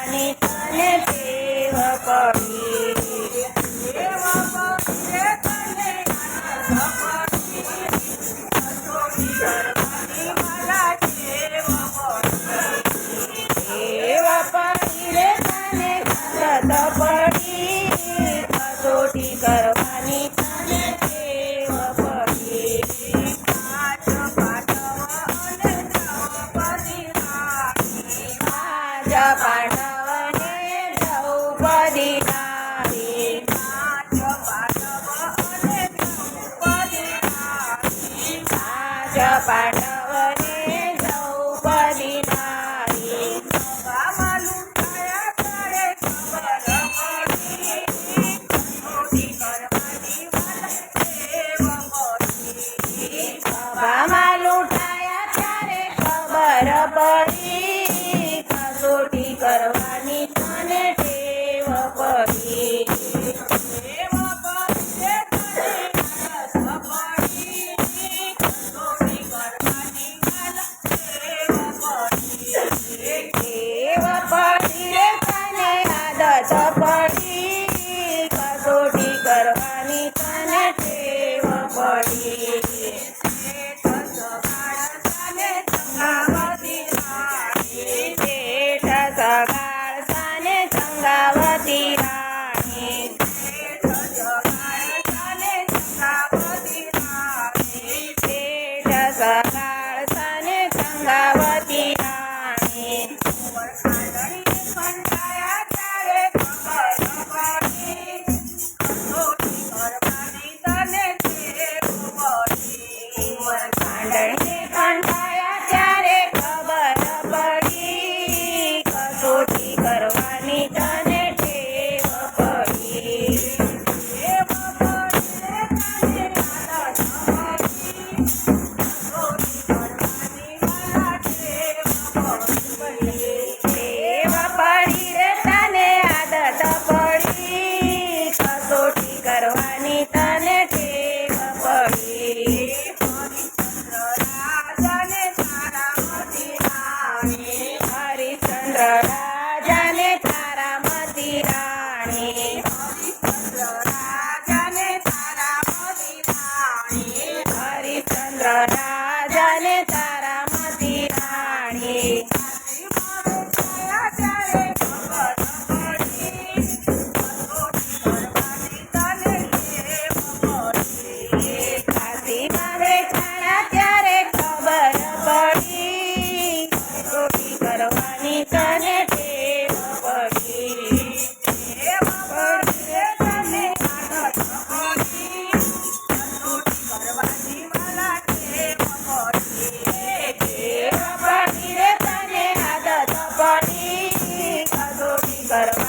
કરવાની તને ટેવ પડી ટેવ પડી રે તને પડી પાંડવને દ્રૌપદી નારી સભામાં લૂંટાયા ત્યારે ખબર પડી. nada. ചന്ദ്രരാജനെ para